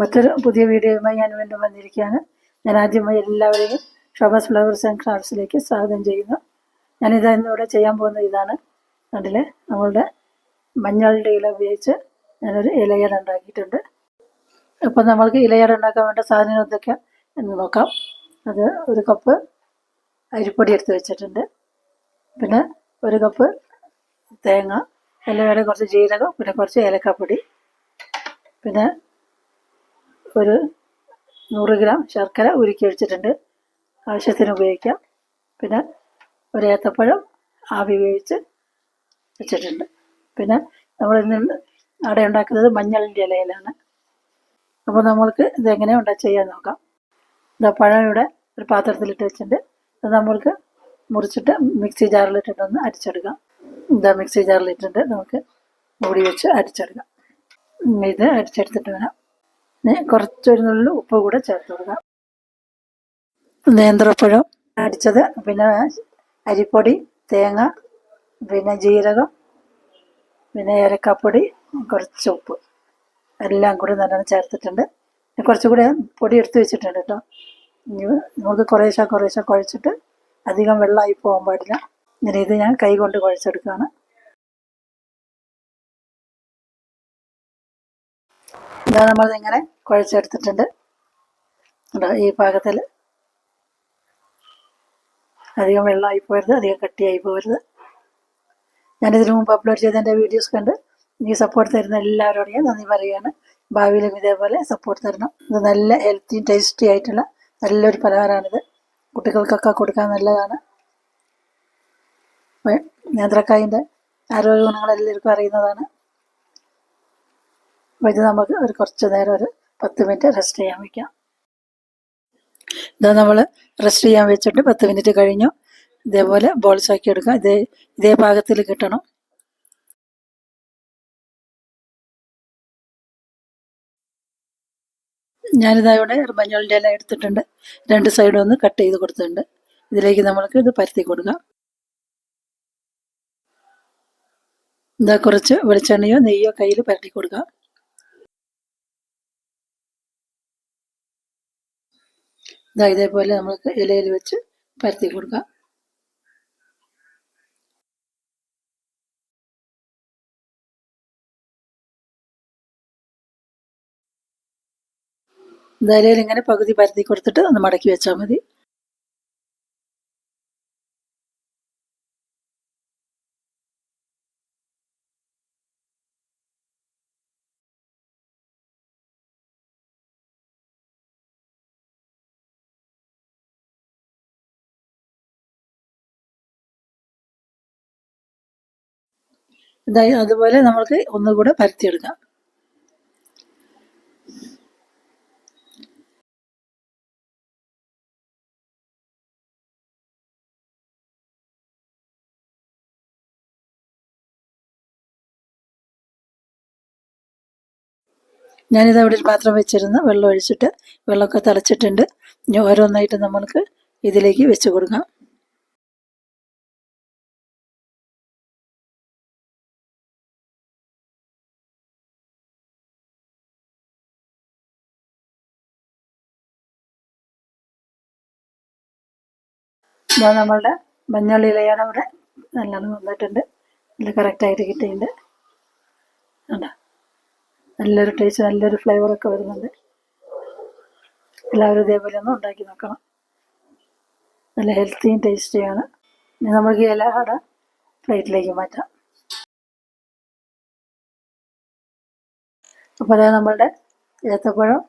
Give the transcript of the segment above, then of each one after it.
മറ്റൊരു പുതിയ വീഡിയോയുമായി ഞാൻ വീണ്ടും വന്നിരിക്കുകയാണ്. ഞാൻ ആദ്യമായി എല്ലാവരെയും ഷോബാസ് ഫ്ലവേഴ്സ് ആൻഡ് ക്രാഫ്റ്റ്സിലേക്ക് സ്വാഗതം ചെയ്യുന്നു. ഞാനിത് ഇന്നിവിടെ ചെയ്യാൻ പോകുന്നത് ഇതാണ്. അതിൽ നമ്മളുടെ മഞ്ഞളുടെ ഇല ഉപയോഗിച്ച് ഞാനൊരു ഇലയട ഉണ്ടാക്കിയിട്ടുണ്ട്. അപ്പം നമ്മൾക്ക് ഇലയട ഉണ്ടാക്കാൻ വേണ്ട സാധനങ്ങൾ എന്തൊക്കെ എന്ന് നോക്കാം. അത് ഒരു കപ്പ് അരിപ്പൊടി എടുത്ത് വെച്ചിട്ടുണ്ട്. പിന്നെ ഒരു കപ്പ് തേങ്ങ ഇലയുടെ കുറച്ച് ജീരകം പിന്നെ കുറച്ച് ഏലക്കാപ്പൊടി പിന്നെ ഒരു നൂറ് ഗ്രാം ശർക്കര ഉരുക്കി വെച്ചിട്ടുണ്ട് ആവശ്യത്തിന് ഉപയോഗിക്കാം. പിന്നെ ഒരു ഏത്തപ്പഴം ആവി വേവിച്ച് വെച്ചിട്ടുണ്ട്. പിന്നെ നമ്മൾ ഇന്ന് അട ഉണ്ടാക്കുന്നത് മഞ്ഞളിന്റെ ഇലയിലാണ്. അപ്പോൾ നമ്മൾക്ക് ഇതെങ്ങനെ ഉണ്ടാ ചെയ്യാൻ നോക്കാം. ഇതാ പഴം ഇവിടെ ഒരു പാത്രത്തിലിട്ട് വെച്ചിട്ടുണ്ട്. അത് നമ്മൾക്ക് മുറിച്ചിട്ട് മിക്സി ജാറിലിട്ടിട്ടൊന്ന് അരിച്ചെടുക്കാം. ഇതാ മിക്സി ജാറിലിട്ടിട്ട് നമുക്ക് മൂടി വെച്ച് അരിച്ചെടുക്കാം. ഇത് അരിച്ചെടുത്തിട്ട് വേണം കുറച്ചൊരു നുള്ളു ഉപ്പ് കൂടെ ചേർത്ത് കൊടുക്കാം. നേന്ത്രപ്പഴം അടിച്ചത്. പിന്നെ അരിപ്പൊടി തേങ്ങ പിന്നെ ജീരകം പിന്നെ ഏലക്കാപ്പൊടി കുറച്ച് ഉപ്പ്. എല്ലാം കൂടി നല്ലോണം ചേർത്തിട്ടുണ്ട്. കുറച്ചുകൂടി പൊടി എടുത്ത് വെച്ചിട്ടുണ്ട് കേട്ടോ. നമുക്ക് കുറേശ്ശെ കുറേശ്ശെ കുഴച്ചിട്ട് അധികം വെള്ളമായി പോകാൻ പാടില്ല. ഇങ്ങനെ ഇത് ഞാൻ കൈ കൊണ്ട് കുഴച്ചെടുക്കുകയാണ്. ഇതാ നമ്മൾ ഇങ്ങനെ കുഴച്ചെടുത്തിട്ടുണ്ട്. കണ്ടോ ഈ പാകത്തിൽ അധികം വെള്ളമായി പോരുത് അധികം കട്ടിയായി പോരുത്. ഞാനിതിനു മുമ്പ് അപ്ലോഡ് ചെയ്ത എന്റെ വീഡിയോസ് കണ്ട് ഈ സപ്പോർട്ട് തരുന്ന എല്ലാവരോടും ഞാൻ നന്ദി പറയുകയാണ്. ഭാവിയിലും ഇതേപോലെ സപ്പോർട്ട് തരണം. ഇത് നല്ല ഹെൽത്തി ടേസ്റ്റി ആയിട്ടുള്ള നല്ലൊരു പലഹാരമാണിത്. കുട്ടികൾക്കൊക്കെ കൊടുക്കാൻ നല്ലതാണ്. നേന്ത്രക്കായിന്റെ ആരോഗ്യ ഗുണങ്ങൾ എല്ലാവർക്കും അറിയുന്നതാണ്. അപ്പോൾ ഇത് നമുക്ക് ഒരു കുറച്ച് നേരം ഒരു പത്ത് മിനിറ്റ് റെസ്റ്റ് ചെയ്യാൻ വയ്ക്കാം ഇതാ നമ്മൾ റെസ്റ്റ് ചെയ്യാൻ വെച്ചിട്ട് പത്ത് മിനിറ്റ് കഴിഞ്ഞു. ഇതേപോലെ ബോൾസ് ആക്കി എടുക്കുക ഇതേ ഇതേ പാകത്തിൽ കിട്ടണം. ഞാനിതാ ഇവിടെ മഞ്ഞളിന്റെ ഇല എടുത്തിട്ടുണ്ട്. രണ്ട് സൈഡും ഒന്ന് കട്ട് ചെയ്ത് കൊടുത്തിട്ടുണ്ട്. ഇതിലേക്ക് നമ്മൾക്ക് ഇത് പരത്തി കൊടുക്കാം. ഇതാ കുറച്ച് വെളിച്ചെണ്ണയോ നെയ്യോ കയ്യിൽ പരട്ടി കൊടുക്കാം. ഇതാ ഇതേപോലെ നമുക്ക് ഇലയിൽ വെച്ച് പരത്തി കൊടുക്കാം. ഇലയിൽ ഇങ്ങനെ പകുതി പരത്തി കൊടുത്തിട്ട് ഒന്ന് മടക്കി വെച്ചാൽ മതി. ഇതായി അതുപോലെ നമുക്ക് ഒന്നുകൂടെ പരത്തിയെടുക്കാം. ഞാനിത് അവിടെ ഒരു പാത്രം വെച്ചിരുന്നു. വെള്ളം ഒഴിച്ചിട്ട് വെള്ളമൊക്കെ തിളച്ചിട്ടുണ്ട്. ഇനി ഓരോന്നായിട്ട് നമ്മൾക്ക് ഇതിലേക്ക് വെച്ച് കൊടുക്കാം. ഇതാ നമ്മളുടെ മഞ്ഞൾ ഇലയാണ് അവിടെ. നല്ലോണം വന്നിട്ടുണ്ട്. നല്ല കറക്റ്റായിട്ട് കിട്ടിയിട്ടുണ്ട്. കണ്ടോ? നല്ലൊരു ടേസ്റ്റ് നല്ലൊരു ഫ്ലേവറൊക്കെ വരുന്നുണ്ട്. എല്ലാവരും ഇതേപോലെ ഒന്ന് ഉണ്ടാക്കി നോക്കണം. നല്ല ഹെൽത്തിയും ടേസ്റ്റിയാണ് ഇനി നമുക്ക് ഈ ഇല അവിടെ പ്ലേറ്റിലേക്ക് മാറ്റാം. അപ്പോൾ അതായത് നമ്മളുടെ ഏത്തപ്പഴം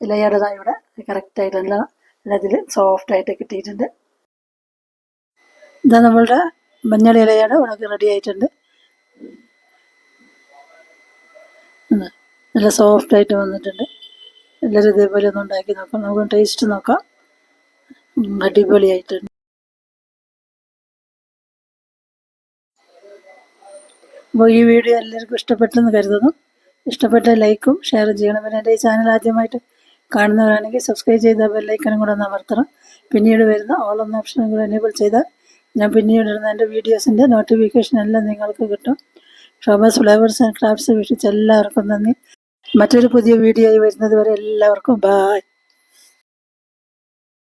ഇലയുടേതായി ഇവിടെ കറക്റ്റായിട്ട് എല്ലാം എല്ലാത്തിൽ സോഫ്റ്റായിട്ട് കിട്ടിയിട്ടുണ്ട്. ഇതാ നമ്മളുടെ മഞ്ഞൾ ഇലയാണ്. ഉണക്ക് റെഡി ആയിട്ടുണ്ട്. നല്ല സോഫ്റ്റ് ആയിട്ട് വന്നിട്ടുണ്ട്. എല്ലാവരും ഇതേപോലെ ഒന്ന് ഉണ്ടാക്കി നോക്കാം. നമുക്ക് ടേസ്റ്റ് നോക്കാം. അടിപൊളിയായിട്ടുണ്ട്. അപ്പോൾ ഈ വീഡിയോ എല്ലാവർക്കും ഇഷ്ടപ്പെട്ടെന്ന് കരുതുന്നു. ഇഷ്ടപ്പെട്ട ലൈക്കും ഷെയർ ചെയ്യണം. പിന്നെ എന്റെ ഈ ചാനൽ ആദ്യമായിട്ട് കാണുന്നവരാണെങ്കിൽ സബ്സ്ക്രൈബ് ചെയ്ത ബെല്ലൈക്കനും കൂടെ ഒന്ന് അമർത്തണം. പിന്നീട് വരുന്ന ഓൾ എന്ന ഓപ്ഷനും കൂടെ എനേബിൾ ചെയ്താൽ ഞാൻ പിന്നീട് ഇടുന്ന എന്റെ വീഡിയോസിന്റെ നോട്ടിഫിക്കേഷൻ എല്ലാം നിങ്ങൾക്ക് കിട്ടും. ഷോമസ് ഫ്ലേവേഴ്സ് ആൻഡ് ക്രാഫ്റ്റ്സ് വീക്ഷിച്ച് എല്ലാവർക്കും നന്ദി. മറ്റൊരു പുതിയ വീഡിയോ വരുന്നത് വരെ എല്ലാവർക്കും ബായ്